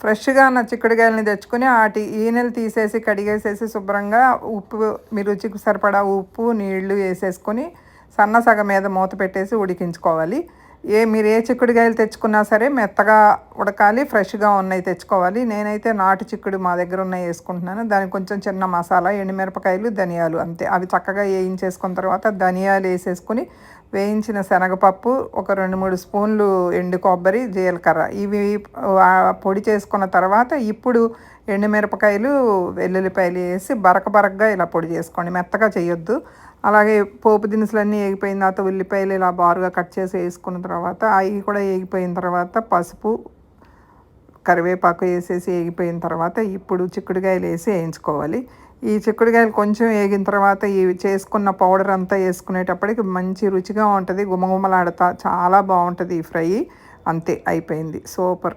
ఫ్రెష్గా ఉన్న చిక్కుడుకాయలని తెచ్చుకొని వాటి ఈనెలు తీసేసి కడిగేసేసి శుభ్రంగా ఉప్పు మీ రుచికి సరిపడా ఉప్పు నీళ్ళు వేసేసుకొని సన్న సగ మీద మూత పెట్టేసి ఉడికించుకోవాలి. ఏ మీరు ఏ చిక్కుడుకాయలు తెచ్చుకున్నా సరే మెత్తగా ఉడకాలి ఫ్రెష్గా ఉన్నాయి తెచ్చుకోవాలి. నేనైతే నాటు చిక్కుడు మా దగ్గర ఉన్నాయి వేసుకుంటున్నాను. దానికి కొంచెం చిన్న మసాలా ఎండుమిరపకాయలు ధనియాలు అంతే. అవి చక్కగా వేయించేసుకున్న తర్వాత ధనియాలు వేసేసుకుని వేయించిన శనగపప్పు ఒక రెండు మూడు స్పూన్లు ఎండు కొబ్బరి జీలకర్ర. ఇవి పొడి చేసుకున్న తర్వాత ఇప్పుడు ఎండుమిరపకాయలు వెల్లుల్లిపాయలు వేసి బరక బరకగా ఇలా పొడి చేసుకోండి. మెత్తగా చేయొద్దు. అలాగే పోపు దినుసులన్నీ వేగిపోయిన తర్వాత ఉల్లిపాయలు ఇలా బారుగా కట్ చేసి వేసుకున్న తర్వాత అవి కూడా వేగిపోయిన తర్వాత పసుపు కరివేపాకు వేసేసి వేగిపోయిన తర్వాత ఇప్పుడు చిక్కుడుకాయలు వేసి వేయించుకోవాలి. ఈ చిక్కుడుకాయలు కొంచెం వేగిన తర్వాత ఇవి చేసుకున్న పౌడర్ అంతా వేసుకునేటప్పటికి మంచి రుచిగా ఉంటుంది. గుమగుమలాడతా చాలా బాగుంటుంది ఈ ఫ్రై. అంతే అయిపోయింది. సూపర్.